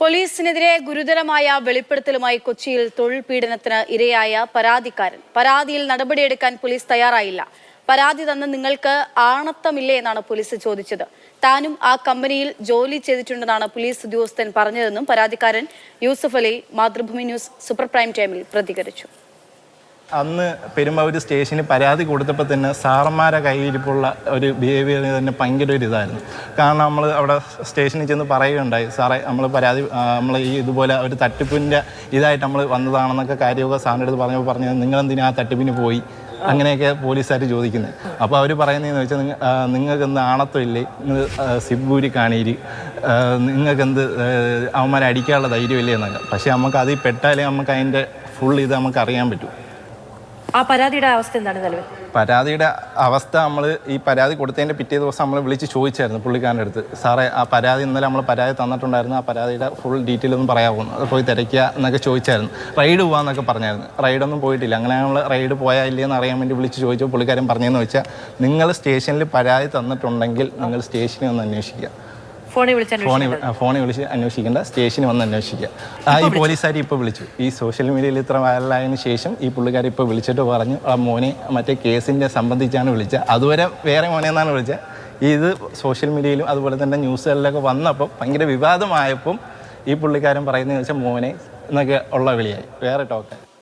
പോലീസിനെതിരെ ഗുരുതരമായ വെളിപ്പെടുത്തലുമായി കൊച്ചിയിൽ തൊഴിൽ പീഡനത്തിന് ഇരയായ പരാതിക്കാരൻ. പരാതിയിൽ നടപടിയെടുക്കാൻ പോലീസ് തയ്യാറായില്ല. പരാതി തന്ന നിങ്ങൾക്ക് ആണത്തമില്ലേ എന്നാണ് പോലീസ് ചോദിച്ചത്. താനും ആ കമ്പനിയിൽ ജോലി ചെയ്തിട്ടുണ്ടെന്നാണ് പോലീസ് ഉദ്യോഗസ്ഥൻ പറഞ്ഞതെന്നും പരാതിക്കാരൻ Yusuf Ali Mathrubhumi news super prime ടൈമിൽ പ്രതികരിച്ചു. അന്ന് പെരുമ്പാവൂർ സ്റ്റേഷനിൽ പരാതി കൊടുത്തപ്പോൾ തന്നെ സാറന്മാരെ കയ്യിരിപ്പുള്ള ഒരു ബിഹേവിയർ തന്നെ ഭയങ്കര ഒരു ഇതായിരുന്നു. കാരണം നമ്മൾ അവിടെ സ്റ്റേഷനിൽ ചെന്ന് പറയുകയുണ്ടായി സാറേ നമ്മൾ പരാതി നമ്മൾ ഈ ഇതുപോലെ ഒരു തട്ടിപ്പിന്റെ ഇതായിട്ട് നമ്മൾ വന്നതാണെന്നൊക്കെ കാര്യമൊക്കെ സാറിന്റെ അടുത്ത് പറഞ്ഞപ്പോൾ പറഞ്ഞത് നിങ്ങളെന്തിനാ ആ തട്ടിപ്പിന് പോയി? അങ്ങനെയൊക്കെ പോലീസുകാർ ചോദിക്കുന്നത് അപ്പോൾ അവർ പറയുന്നതെന്ന് വെച്ചാൽ നിങ്ങൾ നിങ്ങൾക്ക് എന്ത് ആണത്വമില്ലേ നിങ്ങൾ സിബൂരി കാണീര് നിങ്ങൾക്ക് എന്ത് അവന്മാരെ അടിക്കാനുള്ള ധൈര്യമില്ലേ? എന്നല്ല പക്ഷേ നമുക്ക് അതിൽ പെട്ടാലേ നമുക്ക് അതിന്റെ ഫുൾ ഇത് നമുക്ക് അറിയാൻ പറ്റൂ. പരാതിയുടെ അവസ്ഥ നമ്മൾ ഈ പരാതി കൊടുത്തതിന്റെ പിറ്റേ ദിവസം നമ്മൾ വിളിച്ച് ചോദിച്ചായിരുന്നു പുള്ളിക്കാരന്റെ അടുത്ത്. സാറേ ആ പരാതി ഇന്നലെ നമ്മൾ പരാതി തന്നിട്ടുണ്ടായിരുന്നു. ആ പരാതിയുടെ ഫുൾ ഡീറ്റെയിൽ ഒന്നും പറയാമോ അത് പോയി തിരക്കുക എന്നൊക്കെ ചോദിച്ചായിരുന്നു. റൈഡ് പോകാമെന്നൊക്കെ പറഞ്ഞായിരുന്നു. റൈഡൊന്നും പോയിട്ടില്ല. അങ്ങനെ നമ്മൾ റൈഡ് പോയാൽ ഇല്ലയെന്ന് അറിയാൻ വേണ്ടി വിളിച്ച് ചോദിച്ചു പുള്ളിക്കാരൻ പറഞ്ഞതെന്ന് വെച്ചാൽ നിങ്ങൾ സ്റ്റേഷനിൽ പരാതി തന്നിട്ടുണ്ടെങ്കിൽ നിങ്ങൾ സ്റ്റേഷനിൽ ഒന്ന് അന്വേഷിക്കുക. ഫോണിൽ ഫോണിൽ വിളിച്ച് അന്വേഷിക്കേണ്ട. സ്റ്റേഷനിൽ വന്ന് അന്വേഷിക്കുക. ആ ഈ പോലീസുകാർ ഇപ്പോൾ വിളിച്ചു. ഈ സോഷ്യൽ മീഡിയയിൽ ഇത്ര വൈറലായതിനു ശേഷം ഈ പുള്ളിക്കാർ ഇപ്പോൾ വിളിച്ചിട്ട് പറഞ്ഞു ആ മോനെ മറ്റേ കേസിന്റെ സംബന്ധിച്ചാണ് വിളിച്ചത്. അതുവരെ വേറെ മോനെ എന്നാണ് വിളിച്ചത്. ഇത് സോഷ്യൽ മീഡിയയിലും അതുപോലെ തന്നെ ന്യൂസുകളിലൊക്കെ വന്നപ്പോൾ ഭയങ്കര വിവാദമായപ്പം ഈ പുള്ളിക്കാരൻ പറയുന്നത് വെച്ചാൽ മോനെ എന്നൊക്കെ ഉള്ള വിളിയായി. വേറെ ടോക്കായി